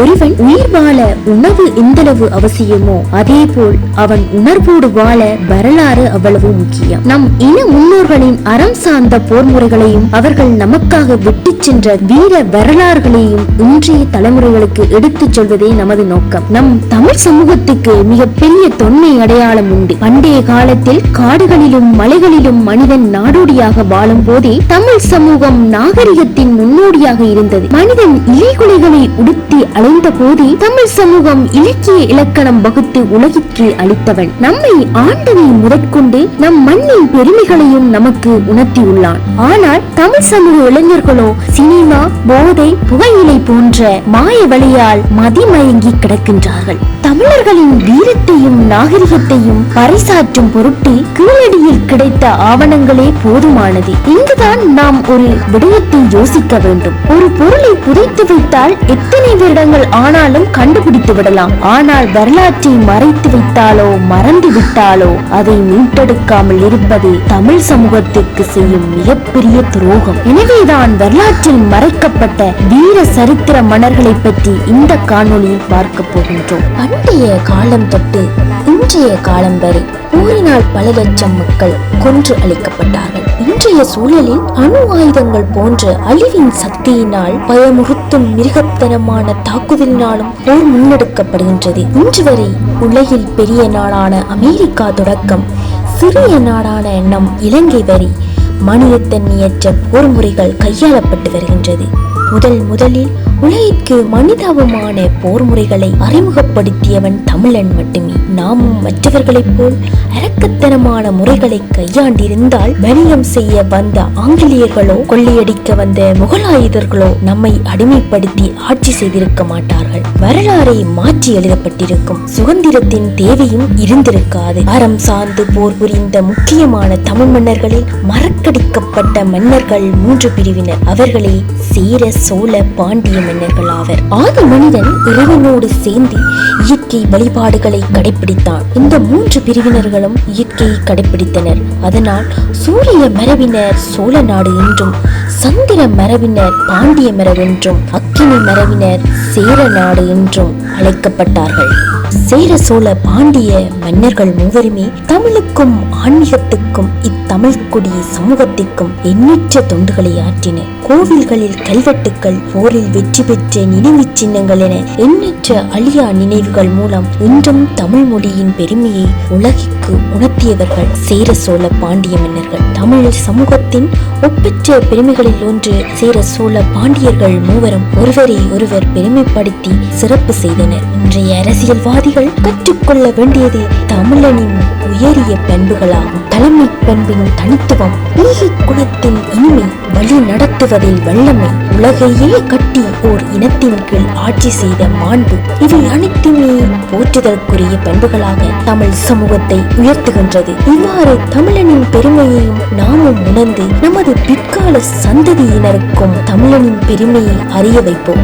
ஒருவன் உயிர் வாழ உணவு எந்தளவு அவசியமோ அதே போல் அவன் உணர்வோடு வாழ வரலாறு அவ்வளவு முக்கியம். நம் இன முன்னோர்களின் அறம் சார்ந்த போர் முறைகளையும் அவர்கள் நமக்காக விட்டு சென்ற வீர வரலாறுகளையும் இன்றைய தலைமுறைகளுக்கு எடுத்துச் சொல்வதே நமது நோக்கம். நம் தமிழ் சமூகத்துக்கு மிகப்பெரிய தொன்மை அடையாளம் உண்டு. பண்டைய காலத்தில் காடுகளிலும் மலைகளிலும் மனிதன் நாடோடியாக வாழும் போதே தமிழ் சமூகம் நாகரிகத்தின் முன்னோடியாக இருந்தது. மனிதன் இலைகுலைகளை உடுத்தி வாழ்ந்த போது தமிழ் சமூகம் இலக்கிய இலக்கணம் வகுத்து உலகிற்கு அளித்தவன். நம்மை ஆண்டவை முதற்கொண்டு நம் மண்ணின் பெருமைகளையும் நமக்கு உணர்த்தியுள்ளான். ஆனால் தமிழ் சமூக இளைஞர்களோ சினிமா போதை புகையிலை போன்ற மாய வழியால் மதிமயங்கி கிடக்கின்றார்கள். தமிழர்களின் வீரத்தையும் நாகரிகத்தையும் பறைசாற்றும் பொருட்டு கீழடியில் கிடைத்த ஆவணங்களே போதுமானது. இங்குதான் நாம் ஒரு விடயத்தை யோசிக்க வேண்டும். ஒரு பொருளை புதைத்து வைத்தால் எத்தனை வருடங்கள் ஆனாலும் கண்டுபிடித்து விடலாம். ஆனால் வரலாற்றை மறைத்து விட்டாலோ மறந்து விட்டாலோ அதை மீட்டெடுக்காமல் இருப்பது தமிழ் சமூகத்திற்கு செய்யும் மிகப்பெரிய துரோகம். எனவேதான் வரலாற்றில் மறைக்கப்பட்ட வீர சரித்திர மன்னர்களை பற்றி இந்த காணொளியில் பார்க்க போகின்றோம். பண்டைய காலம் தொட்டு இன்றைய காலம் வரை போரினால் பல லட்சம் மக்கள் கொன்று அளிக்கப்பட்டார்கள் இன்றைய சூழலில் அணு ஆயுதங்கள் போன்ற அழிவின் சக்தியினால் பயமுறுத்தும் மிருகத்தனமான தாக்குதலினாலும் போர் முன்னெடுக்கப்படுகின்றது. இன்று வரை உலகில் பெரிய நாடான அமெரிக்கா தொடக்கம் சிறிய நாடான நம் இலங்கை வரை மனிதத்தன்மையற்ற போர் முறைகள் கையாளப்பட்டு வருகின்றது. முதல் முதலில் உலகிற்கு மனிதாபமான போர் முறைகளை அறிமுகப்படுத்தியவன் தமிழன் மட்டுமே. நாமும் மற்றவர்களைப் போல் அரக்கத்தனமான முறைகளை கையாண்டிருந்தால் வணிகம் செய்ய வந்த ஆங்கிலேயர்களோ கொள்ளையடிக்க வந்த முகலாயுதர்களோ நம்மை அடிமைப்படுத்தி ஆட்சி செய்திருக்க மாட்டார்கள். வரலாறை மாற்றி எழுதப்பட்டிருக்கும் சுதந்திரத்தின் தேவையும் இருந்திருக்காது. அறம் சார்ந்து போர் புரிந்த முக்கியமான தமிழ் மன்னர்களில் மறக்கடிக்கப்பட்ட மன்னர்கள் மூன்று பிரிவினர். அவர்களே சேர சோழ பாண்டிய மன்னர்கள் ஆவர் ஆதி மனிதன் இறைவனோடு சேர்ந்து இயற்கை வழிபாடுகளை கடைபிடித்தான் இந்த மூன்று பிரிவினர்களும் இயற்கையை கடைபிடித்தனர் அதனால் சூரிய மரபினர் சோழ நாடு என்றும் சந்திர மரபினர் பாண்டிய மரபென்றும் அக்கினி மரபினர் சேர நாடு என்றும் அழைக்கப்பட்டார்கள். சேர சோழ பாண்டிய மன்னர்கள் மூவருமே தமிழுக்கும் ஆன்மீகத்துக்கும் இத்தமிழ் சமூகத்திற்கும் எண்ணற்ற தொண்டுகளை ஆற்றினர். கோவில்களில் கல்வெட்டுக்கள் போரில் வெற்றி பெற்ற நினைவு சின்னங்கள் என எண்ணற்ற அழியா நினைவுகள் மூலம் இன்றும் தமிழ் மொழியின் பெருமையை உலகிற்கு உணர்த்தியவர்கள் சேர சோழ பாண்டிய மன்னர்கள். தமிழ் சமூகத்தின் ஒப்பற்ற பெருமைகளில் ஒன்று சேர சோழ பாண்டியர்கள் மூவரும் ஒருவரை ஒருவர் பெருமை பெருமைப்படுத்தி சிறப்பு செய்தனர். இன்றைய அரசியல்வாதிகள் கற்றுக்கொள்ள வேண்டியது தமிழனின் உயரிய பண்புகளாகும். தலைமை பண்பின் தனித்துவம் ஈகை குணத்தின் இனிமை வழி நடத்துவதில் வல்லமை உலகையே கட்டி ஓர் இனத்தின் கீழ் ஆட்சி செய்த மாண்பு இவை அனைத்துமே போற்றுதற்குரிய பண்புகளாக தமிழ் சமூகத்தை உயர்த்துகின்றது. இவ்வாறு தமிழனின் பெருமையையும் நாமும் உணர்ந்து நமது பிற்கால சந்ததியினருக்கும் தமிழனின் பெருமையை அறிய வைப்போம்.